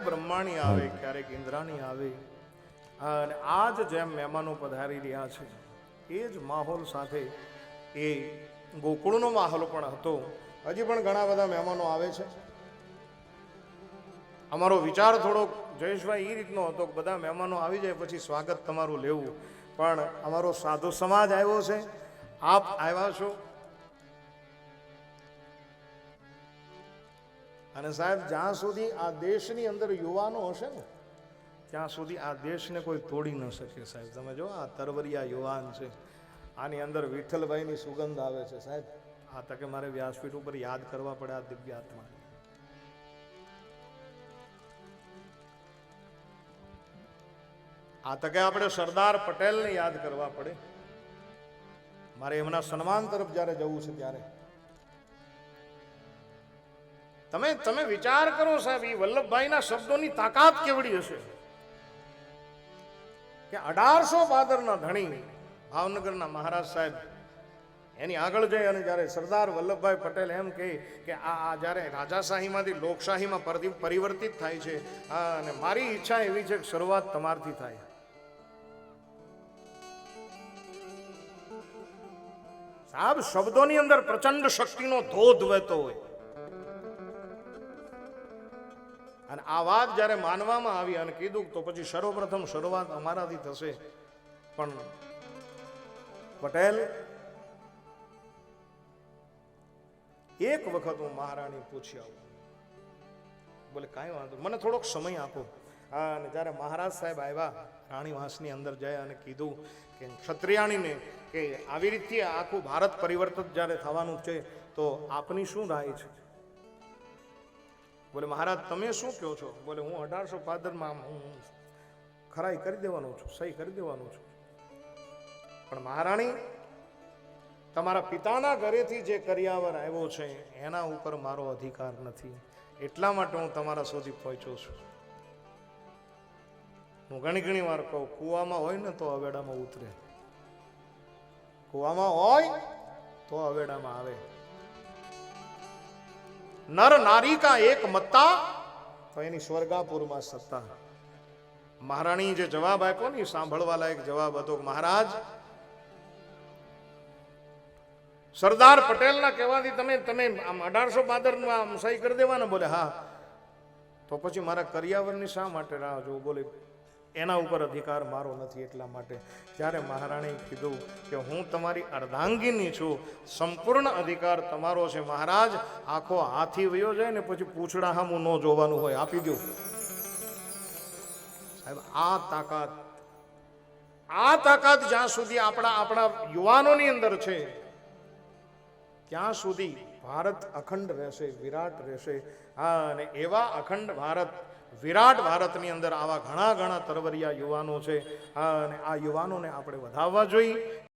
બ્રહ્માણી આવે, ક્યારેક ઇન્દ્રાણી આવે, અને આ જ જેમ મહેમાનો પધારી રહ્યા છે, એ જ માહોલ સાથે એ ગોકુળનો માહોલ પણ હતો. હજી પણ ઘણા બધા મહેમાનો આવે છે. અમારો વિચાર થોડો જયેશભાઈ એ રીતનો હતો કે બધા મહેમાનો આવી જાય, પછી સ્વાગત તમારું લેવું. પણ અમારો સાધુ સમાજ આવ્યો છે. આપ આવ્યા છો. અને સાહેબ, જ્યાં સુધી આ દેશની અંદર યુવાનો હશે ને, ત્યાં સુધી આ દેશને કોઈ તોડી ન શકે સાહેબ. તમે જો, આ તરવરિયા યુવાન છે. આની અંદર વિઠ્ઠલભાઈની સુગંધ આવે છે સાહેબ. આ તકે મારે વ્યાસપીઠ ઉપર યાદ કરવા પડે આ દિવ્ય આત્મા. આ તકે આપણે સરદાર પટેલને યાદ કરવા પડે. મારે એમના સન્માન તરફ જ્યારે જવું છે ત્યારે. તમે તમે વિચાર કરો સાહેબ એ વલ્લભભાઈના શબ્દોની તાકાત કેવડી હશે? કે અઢારસો પાદરના ધણી ભાવનગરના મહારાજ સાહેબ, એની આગળ જઈ અને જ્યારે સરદાર વલ્લભભાઈ પટેલ એમ કહે કે આ આ જ્યારે રાજાશાહીમાંથી, લોકશાહીમાં પરિવર્તિત થાય છે અને મારી ઈચ્છા એવી છે કે શરૂઆત તમારથી થાય. સાહેબ, શબ્દોની અંદર પ્રચંડ શક્તિનો ધોધ વહેતો હોય. અને આ વાત જ્યારે માનવામાં આવી અને કીધું તો પછી સર્વપ્રથમ શરૂઆત અમારાથી થશે. પણ પટેલ, એક વખત હું મહારાણી પૂછી આવું બોલે, કાંઈ વાંધો. મને થોડોક સમય આપો. હા, અને જ્યારે મહારાજ સાહેબ આવ્યા રાણીવાસની અંદર જાય અને કીધું કે ક્ષત્રિયાણીને કે આવી રીતે આખું ભારત પરિવર્તન જ્યારે થવાનું છે, તો આપની શું રાય છે? બોલે, મહારાજ, તમે શું કહો છો? બોલે, હું અઢારસો પાદરમાં હું ખરાઈ કરી દેવાનો છું, સહી કરી દેવાનો છું. પણ મહારાણી, તમારા પિતાના ઘરેથી જે કરિયાવર આવ્યો છે, એના ઉપર મારો અધિકાર નથી. એટલા માટે હું તમારા સુધી પહોંચ્યો છું. હું ઘણી ઘણી વાર કહું, કૂવામાં હોય ને તો અવેડામાં ઉતરે. કૂવામાં હોય તો અવેડામાં આવે. નર નારી કા એક મત્તા? તો એની સ્વર્ગાપુરમાં સત્તા. મહારાણી જે જવાબ આપ્યો ને સાંભળવા લાયક જવાબ હતો મહારાજ સરદાર પટેલના કહેવાથી તમે તમે આમ અઢારસો બાદરમાં આમ સહી કરી દેવાના બોલે હા. તો પછી મારા કરિયાવરની શા માટે રાહ જોવું? બોલે એના ઉપર અધિકાર મારો નથી એટલા માટે જ્યારે મહારાણીએ કીધું કે હું તમારી અર્ધાંગીની છું, સંપૂર્ણ અધિકાર તમારો છે મહારાજ, આખો હાથી વયો જાય ને પછી પૂછડા હામું ન જોવાનું હોય, આપી દો સાહેબ, આ તાકાત આ તાકાત જ્યાં સુધી આપણા આપણા યુવાનોની અંદર છે, ત્યાં સુધી ભારત અખંડ રહેશે, વિરાટ રહેશે. હા, અને એવા અખંડ ભારત વિરાટ ભારતની અંદર આવા ઘણા ઘણા તરવરિયા યુવાનો છે. અને આ યુવાનોને આપણે વધાવવા જોઈએ.